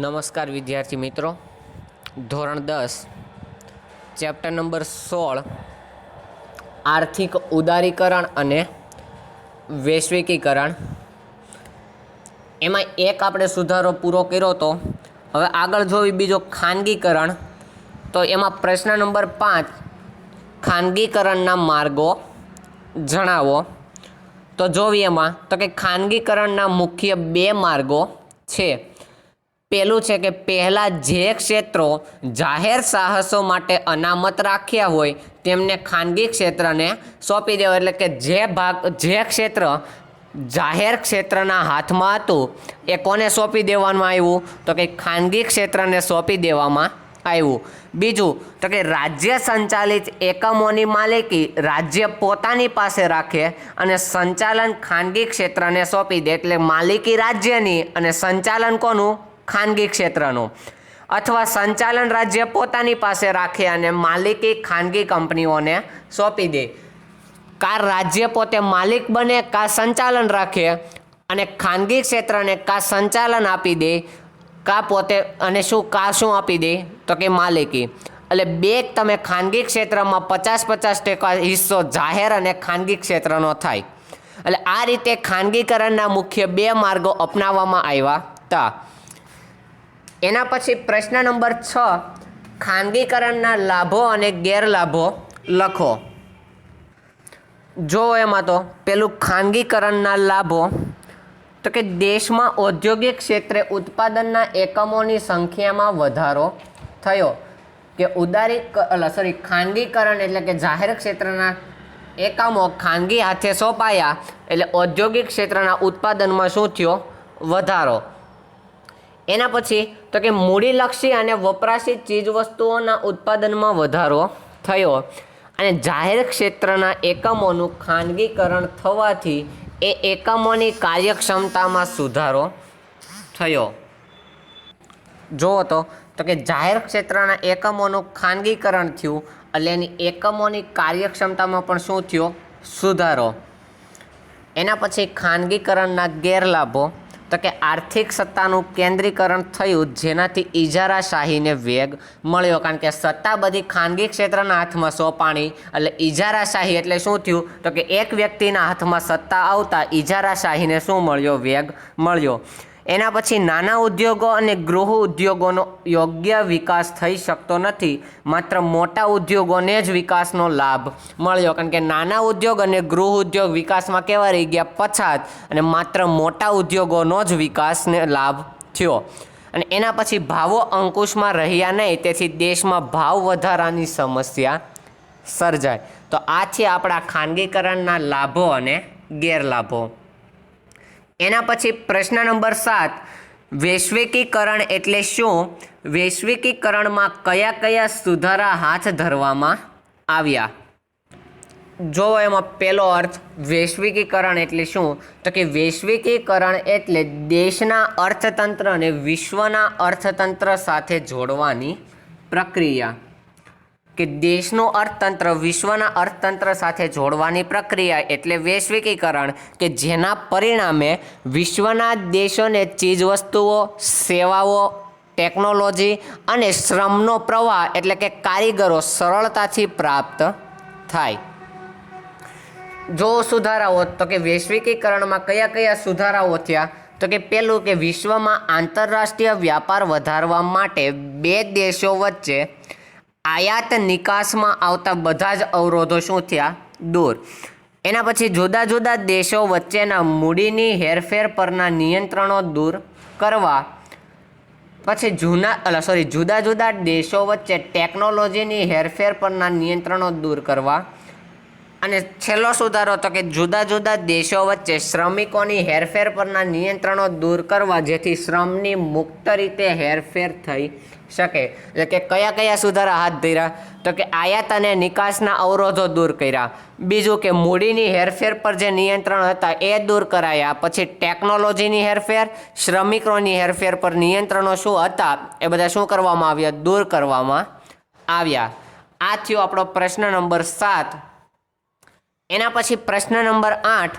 નમસ્કાર વિદ્યાર્થી મિત્રો. ધોરણ દસ, ચેપ્ટર નંબર સોળ, આર્થિક ઉદારીકરણ અને વૈશ્વિકીકરણ. એમાં એક આપણે સુધારો પૂરો કર્યો હતો હવે આગળ જોવી બીજો ખાનગીકરણ, તો એમાં પ્રશ્ન નંબર પાંચ, ખાનગીકરણના માર્ગો જણાવો. તો જોવી એમાં, તો કે ખાનગીકરણના મુખ્ય બે માર્ગો છે. પેલું છે કે પહેલાં જે ક્ષેત્રો જાહેર સાહસો માટે અનામત રાખ્યા હોય, તેમને ખાનગી ક્ષેત્રને સોંપી દેવા. એટલે કે જે ભાગ, જે ક્ષેત્ર જાહેર ક્ષેત્રના હાથમાં હતું, એ કોને સોંપી દેવામાં આવ્યું? તો કે ખાનગી ક્ષેત્રને સોંપી દેવામાં આવ્યું. બીજું, તો કે રાજ્ય સંચાલિત એકમોની માલિકી રાજ્ય પોતાની પાસે રાખે અને સંચાલન ખાનગી ક્ષેત્રને સોંપી દે. એટલે માલિકી રાજ્યની અને સંચાલન કોનું? ખાનગી ક્ષેત્રનું. અથવા સંચાલન રાજ્ય પોતાની પાસે રાખે અને માલિકી ખાનગી કંપનીઓને સોંપી દે. કા રાજ્ય પોતે માલિક બને કા સંચાલન રાખે અને ખાનગી ક્ષેત્રને કા સંચાલન આપી દે કા પોતે અને શું કા શું આપી દે, તો કે માલિકી. એટલે બે તમે ખાનગી ક્ષેત્રમાં પચાસ પચાસ ટકા હિસ્સો જાહેર અને ખાનગી ક્ષેત્રનો થાય. એટલે આ રીતે ખાનગીકરણના મુખ્ય બે માર્ગો અપનાવવામાં આવ્યા હતા. એના પછી પ્રશ્ન નંબર છ, ખાનગીકરણના લાભો અને ગેરલાભો લખો. જો એમાં તો પેલું ખાનગીકરણના લાભો, તો કે દેશમાં ઔદ્યોગિક ક્ષેત્રે ઉત્પાદનના એકમોની સંખ્યામાં વધારો થયો. કે ઉદારી સોરી ખાનગીકરણ એટલે કે જાહેર ક્ષેત્રના એકમો ખાનગી હાથે સોંપાયા, એટલે ઔદ્યોગિક ક્ષેત્રના ઉત્પાદનમાં શું થયો? વધારો. એના પછી તો કે મૂડીલક્ષી અને વપરાશી ચીજવસ્તુઓના ઉત્પાદનમાં વધારો થયો અને જાહેર ક્ષેત્રના એકમોનું ખાનગીકરણ થવાથી એ એકમોની કાર્યક્ષમતામાં સુધારો થયો. જુઓ તો તો કે જાહેર ક્ષેત્રના એકમોનું ખાનગીકરણ થયું એટલે એની એકમોની કાર્યક્ષમતામાં પણ શું થયો? સુધારો. એના પછી ખાનગીકરણના ગેરલાભો તો કે આર્થિક સત્તાનું કેન્દ્રીકરણ થયું, જેનાથી ઇજારાશાહીને વેગ મળ્યો. કારણ કે સત્તા બધી ખાનગી ક્ષેત્રના હાથમાં સોંપાણી, એટલે ઇજારાશાહી એટલે શું થયું? તો કે એક વ્યક્તિના હાથમાં સત્તા આવતા ઇજારાશાહીને શું મળ્યો? વેગ મળ્યો. એના પછી નાના ઉદ્યોગો અને ગૃહ ઉદ્યોગોનો યોગ્ય વિકાસ થઈ શકતો નથી. માત્ર મોટા ઉદ્યોગોને જ વિકાસનો લાભ મળ્યો. કારણ કે નાના ઉદ્યોગ અને ગૃહ ઉદ્યોગ વિકાસમાં કેવા રહી ગયા? પછાત. અને માત્ર મોટા ઉદ્યોગોનો જ વિકાસને લાભ થયો. અને એના પછી ભાવો અંકુશમાં રહ્યા નહીં. તેથી દેશમાં ભાવ વધારાની સમસ્યા સર્જાય. તો આ છે આપણા ખાનગીકરણના લાભો અને ગેરલાભો. એના પછી પ્રશ્ન નંબર સાત, વૈશ્વિકીકરણ એટલે શું? વૈશ્વિકીકરણમાં કયા કયા સુધારા હાથ ધરવામાં આવ્યા? જો એમાં પહેલો અર્થ, વૈશ્વિકીકરણ એટલે શું? તો કે વૈશ્વિકીકરણ એટલે દેશના અર્થતંત્રને વિશ્વના અર્થતંત્ર સાથે જોડવાની પ્રક્રિયા. કે દેશનું અર્થતંત્ર વિશ્વના અર્થતંત્ર સાથે જોડવાની પ્રક્રિયા એટલે વૈશ્વિકીકરણ કે જેના પરિણામે વિશ્વના દેશોને ચીજવસ્તુઓ, સેવાઓ, ટેકનોલોજી અને શ્રમનો પ્રવાહ એટલે કે કારીગરો સરળતાથી પ્રાપ્ત થાય. જો સુધારાઓ, તો કે વૈશ્વિકીકરણમાં કયા કયા સુધારાઓ થયા? તો કે પહેલું કે વિશ્વમાં આંતરરાષ્ટ્રીય વ્યાપાર વધારવા માટે બે દેશો વચ્ચે આયાત નિકાસમાં આવતા બધા જ અવરોધો શું થયા? દૂર. એના પછી જુદા જુદા દેશો વચ્ચેના મૂડીની હેરફેર પરના નિયંત્રણો દૂર કરવા. પછી જૂના સોરી જુદા જુદા દેશો વચ્ચે ટેકનોલોજીની હેરફેર પરના નિયંત્રણો દૂર કરવા. અને છેલ્લો સુધારો તો કે જુદા જુદા દેશો વચ્ચે શ્રમિકોની હેરફેર પરના નિયંત્રણો દૂર કરવા, જેથી શ્રમની મુક્ત રીતે હેરફેર થઈ શકે. એટલે કે કયા કયા સુધારા હાથ ધર્યા? તો કે આયાત અને નિકાસના અવરોધો દૂર કર્યા. બીજું કે મૂડીની હેરફેર પર જે નિયંત્રણ હતા એ દૂર કરાયા. પછી ટેકનોલોજીની હેરફેર, શ્રમિકોની હેરફેર પર નિયંત્રણો શું હતા એ બધા શું કરવામાં આવ્યા? દૂર કરવામાં આવ્યા. આ થયો આપણો પ્રશ્ન નંબર સાત. એના પછી પ્રશ્ન નંબર આઠ.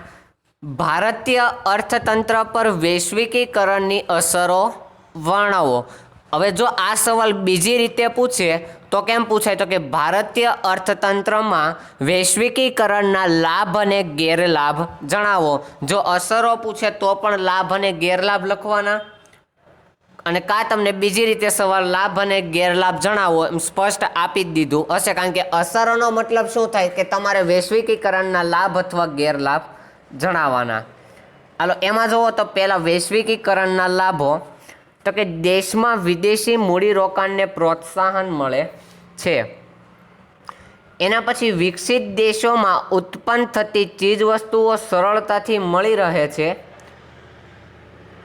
ભારતીય અર્થતંત્ર પર વૈશ્વિકીકરણની અસરો વર્ણવો. હવે જો આ સવાલ બીજી રીતે પૂછે, તો કેમ પૂછાય? તો કે ભારતીય અર્થતંત્રમાં વૈશ્વિકીકરણના લાભ અને ગેરલાભ જણાવો. જો અસરો પૂછે, તો પણ લાભ અને ગેરલાભ લખવાના? અને કા તમને બીજી રીતે સવાલ લાભ અને ગેરલાભ જણાવો? એમ સ્પષ્ટ આપી જ દીધું હશે, કારણ કે અસરોનો મતલબ શું થાય? કે તમારે વૈશ્વિકીકરણના લાભ અથવા ગેરલાભ જણાવવાના. હાલો, એમાં જુઓ તો પહેલાં વૈશ્વિકીકરણના લાભો. તો કે દેશમાં વિદેશી મૂડીરોકાણને પ્રોત્સાહન મળે છે. એના પછી વિકસિત દેશોમાં ઉત્પન્ન થતી ચીજવસ્તુઓ સરળતાથી મળી રહે છે.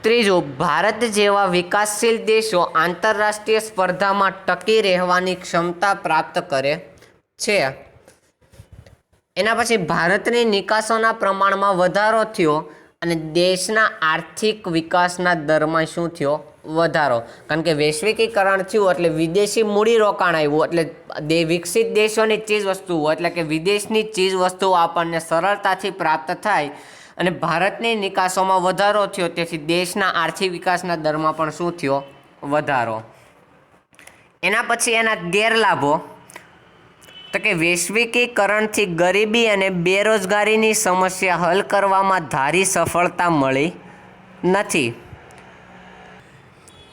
ત્રીજું, ભારત જેવા વિકાસશીલ દેશો આંતરરાષ્ટ્રીય સ્પર્ધામાં ટકી રહેવાની ક્ષમતા પ્રાપ્ત કરે છે. એના પછી ભારતની નિકાસોના પ્રમાણમાં વધારો થયો અને દેશના આર્થિક વિકાસના દરમાં શું થયો? વધારો. કારણ કે વૈશ્વિકીકરણ થયું એટલે વિદેશી મૂડીરોકાણ આવ્યું. એટલે દે વિકસિત દેશોની ચીજ વસ્તુઓ, એટલે કે વિદેશની ચીજ વસ્તુઓ આપણને સરળતાથી પ્રાપ્ત થાય અને ભારતની નિકાસોમાં વધારો થયો. તેથી દેશના આર્થિક વિકાસના દરમાં પણ શું થયો? વધારો. એના પછી એના ગેરલાભો. તો કે વૈશ્વિકીકરણથી ગરીબી અને બેરોજગારીની સમસ્યા હલ કરવામાં ધારી સફળતા મળી નથી.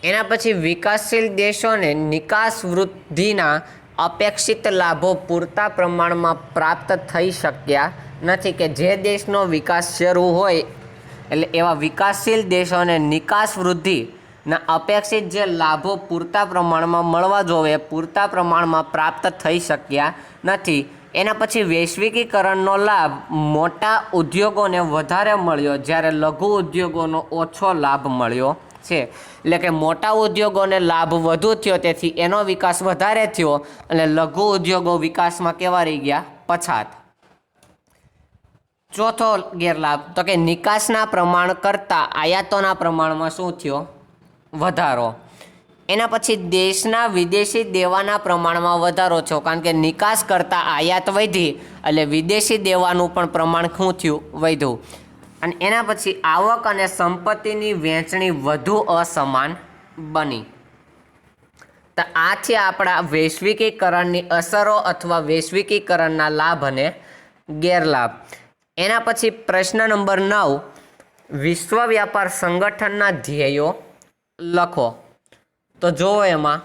એના પછી વિકાસશીલ દેશોને નિકાસ વૃદ્ધિના અપેક્ષિત લાભો પૂરતા પ્રમાણમાં પ્રાપ્ત થઈ શક્યા નથી કે જે દેશનો વિકાસ શરૂ હોય, એટલે એવા વિકાસશીલ દેશોને નિકાસ વૃદ્ધિના અપેક્ષિત જે લાભો પૂરતા પ્રમાણમાં મળવા જોઈએ પૂરતા પ્રમાણમાં પ્રાપ્ત થઈ શક્યા નથી. એના પછી વૈશ્વિકીકરણનો લાભ મોટા ઉદ્યોગોને વધારે મળ્યો, જ્યારે લઘુ ઉદ્યોગોનો ઓછો લાભ મળ્યો. છે. એટલે કે મોટા ઉદ્યોગોને લાભ વધુ થયો, તેથી એનો વિકાસ વધારે થયો અને લઘુ ઉદ્યોગો વિકાસમાં કેવા રહી ગયા પછાત. ચોથો ગેરલાભ, તો કે નિકાસના પ્રમાણ કરતાં આયાતોના પ્રમાણમાં શું થયો? વધારો. એના પછી દેશના વિદેશી દેવાના પ્રમાણમાં વધારો થયો, કારણ કે નિકાસ કરતાં આયાત વધી, એટલે વિદેશી દેવાનું પણ પ્રમાણ શું થયું? વધ્યું. અને એના પછી આવક અને સંપત્તિની વહેંચણી વધુ અસમાન બની. તો આ છે આપણા વૈશ્વિકીકરણની અસરો અથવા વૈશ્વિકીકરણના લાભ અને ગેરલાભ. એના પછી પ્રશ્ન નંબર નવ, વિશ્વ વ્યાપાર સંગઠનના ધ્યેયો લખો. તો જુઓ એમાં.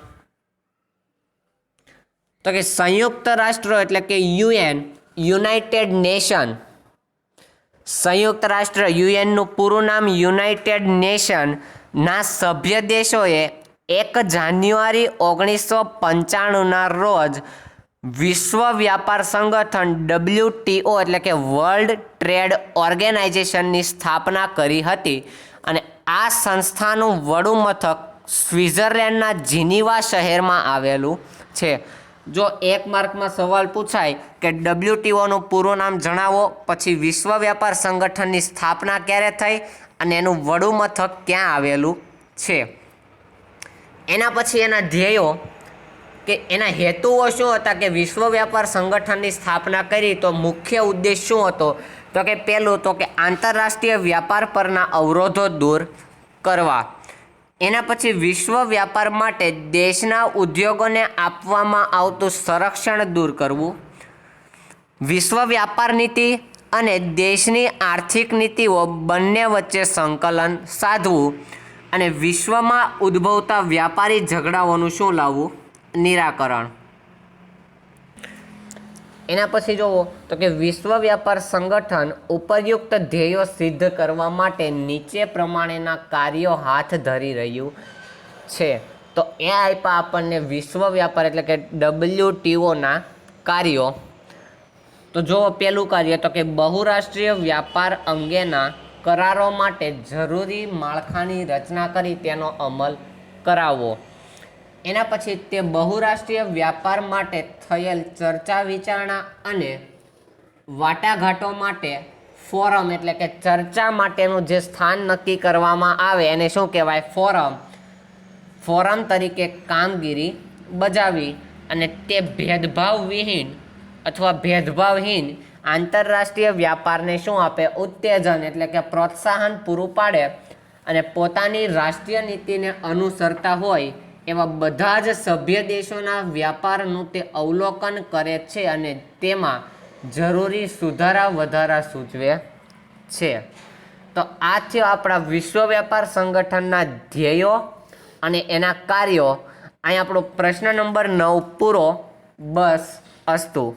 તો કે સંયુક્ત રાષ્ટ્રો એટલે કે યુએન, યુનાઇટેડ નેશન સંયુક્ત રાષ્ટ્ર યુએનનું પૂરું નામ યુનાઇટેડ નેશનના સભ્ય દેશોએ એક જાન્યુઆરી ઓગણીસો પંચાણુંના રોજ વિશ્વ વ્યાપાર સંગઠન ડબલ્યુટીઓ એટલે કે વર્લ્ડ ટ્રેડ ઓર્ગેનાઇઝેશનની સ્થાપના કરી હતી અને આ સંસ્થાનું વડું મથક સ્વિટ્ઝરલેન્ડના જીનીવા શહેરમાં આવેલું છે. જો એક માર્કમાં સવાલ પૂછાય કે ડબલ્યુટીઓનું પૂરું નામ જણાવો, પછી વિશ્વ વ્યાપાર સંગઠનની સ્થાપના ક્યારે થઈ અને એનું વડું મથક ક્યાં આવેલું છે? એના પછી એના ધ્યેયો કે એના હેતુઓ શું હતા કે વિશ્વ વ્યાપાર સંગઠનની સ્થાપના કરી તો મુખ્ય ઉદ્દેશ શું હતો? તો કે પહેલું તો કે આંતરરાષ્ટ્રીય વ્યાપાર પરના અવરોધો દૂર કરવા. એના પછી વિશ્વ વ્યાપાર માટે દેશના ઉદ્યોગોને આપવામાં આવતું સંરક્ષણ દૂર કરવું, વિશ્વ વ્યાપાર નીતિ અને દેશની આર્થિક નીતિઓ બંને વચ્ચે સંકલન સાધવું અને વિશ્વમાં ઉદ્ભવતા વ્યાપારી ઝઘડાઓનું શું લાવવું? નિરાકરણ. એના પછી જુઓ તો કે વિશ્વ વ્યાપાર સંગઠન ઉપરયુક્ત ધ્યેયો સિદ્ધ કરવા માટે નીચે પ્રમાણેના કાર્યો હાથ ધરી રહ્યું છે. તો એ આપ્યા આપણને વિશ્વ વ્યાપાર એટલે કે ડબલ્યુટીઓના કાર્યો. તો જુઓ પહેલું કાર્ય, તો કે બહુરાષ્ટ્રીય વ્યાપાર અંગેના કરારો માટે જરૂરી માળખાની રચના કરી તેનો અમલ કરાવવો એના પછી તે બહુરાષ્ટ્રીય વ્યાપાર માટે થયેલ ચર્ચા વિચારણા અને વાટાઘાટો માટે ફોરમ એટલે કે ચર્ચા માટેનું જે સ્થાન નક્કી કરવામાં આવે એને શું કહેવાય? ફોરમ. ફોરમ તરીકે કામગીરી બજાવી અને તે ભેદભાવ વિહીન અથવા ભેદભાવહીન આંતરરાષ્ટ્રીય વ્યાપારને શું આપે? ઉત્તેજન એટલે કે પ્રોત્સાહન પૂરું પાડે અને પોતાની રાષ્ટ્રીય નીતિને અનુસરતા હોય એવા બધા જ સભ્ય દેશોના વ્યાપારનું તે અવલોકન કરે છે અને તેમાં જરૂરી સુધારા વધારા સૂચવે છે. તો આ છે આપણા વિશ્વ વ્યાપાર સંગઠનના ધ્યેયો અને એના કાર્યો. અહીં આપણો પ્રશ્ન નંબર નવ પૂરો. બસ, અસ્તુ.